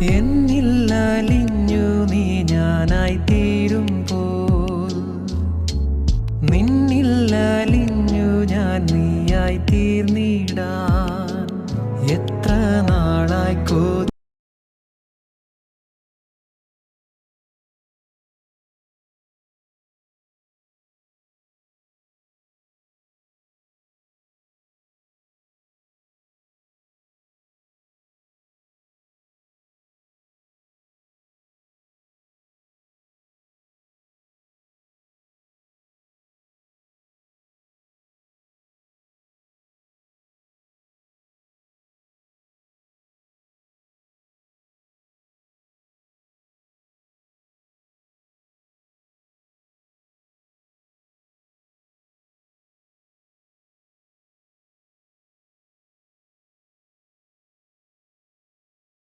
എന്നിൽ അലിഞ്ഞു നീ ഞാനായി തീരുമ്പോൾ. നിന്നിൽ അലിഞ്ഞു ഞാൻ നീയായി തീർന്നിടാൻ. എത്ര നാളായി